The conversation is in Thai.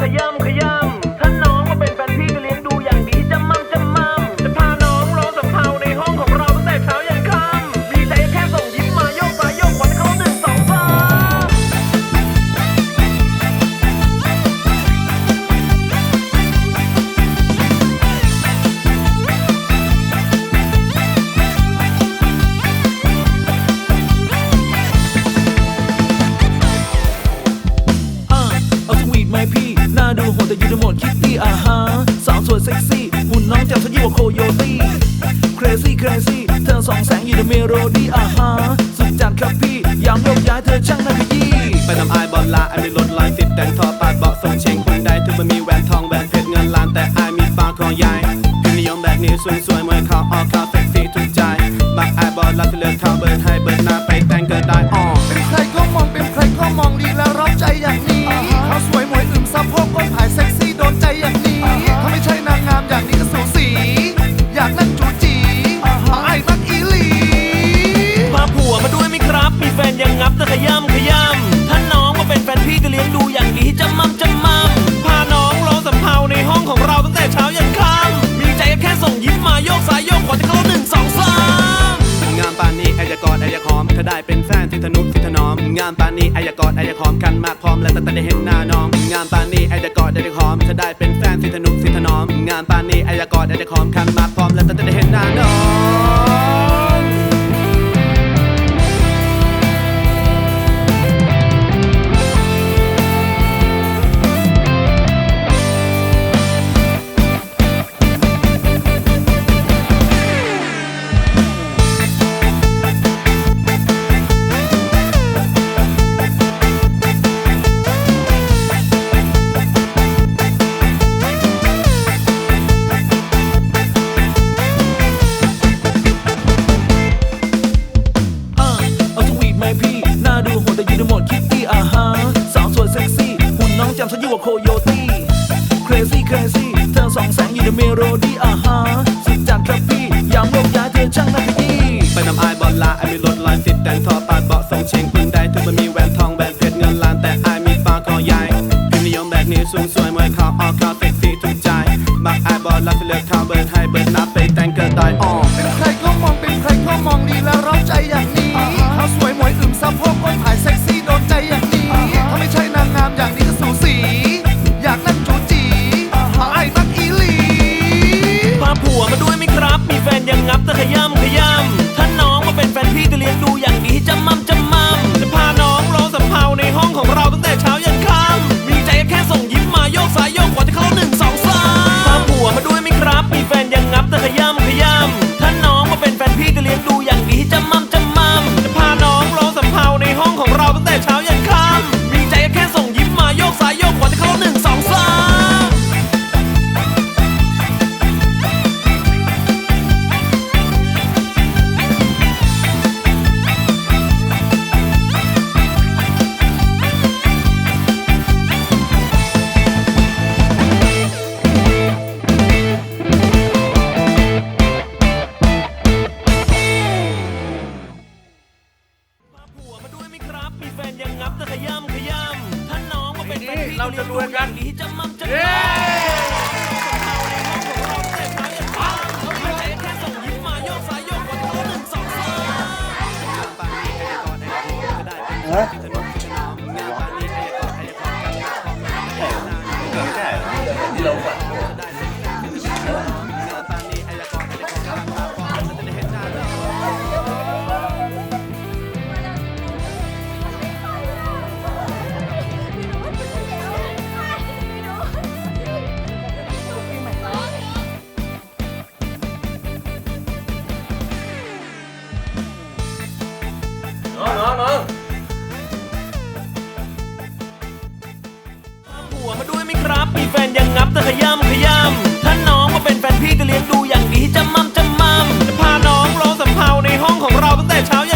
ขยำขยำ หมดคิดที่อาฮะสาวสวยเซ็กซี่ หุ่นน้องแจ่มซะยิ่งกว่าโคโยตี้ crazy crazy เธอสองแสงอยู่ในเมโลดี้อ่าฮะสุดจัดครับพี่ ยามโยกย้ายเธอช่างน่าขยี้ไปทำอายบอลลาไอายมีรถลอยติดแต่งทอปาดเบาะส่งเชงคนใดถึงมันมีแหวนทองแหวนเพชรเงินล้านแต่อายมีปากคอใหญ่พิมพ์นิยมแบบนี้สวยสวยๆมวยเขาออกเขาานนี้ไอยจะกอดไอายาหอมเธอได้เป็นแฟนที่ทนุที่ถนอม งามปานนี้ไอายากอดไอายาหอมกันมากพร้อมแล้วตั้งแต่ได้เห็นหน้าน้อง งามปานนี้ไอายากอดไอายาหอมเธอได้เป็นแฟนที่ทนุที่ถนอม งามปานนี้ไอายากอดไอายาหอมกันมากพร้อมแล้วตั้งแต่ได้เห็นหน้าน้อง จำฉันยิ่งกว่าโคโยตี้ crazy crazy เธอสองแสงอยู่ในเมโลดี้อ่าฮะสุดจังครับพี่ยามโยกย้ายเธอช่างน่าขี้ไปนำอายบอลลาไอ้มีรถลอยติดแต่งทอปาดเบาะส่งเชง เมาด้วยไหมครับ มีแฟนยังงับแต่ขย่ำขย่ำถ้าน้องมาเป็นแฟนพี่จะเลี้ยงดูอย่างดีจำมั่มจำมั่มจะพาน้องร้องสำเพาในห้องของเราตั้งแต่เช้ายัน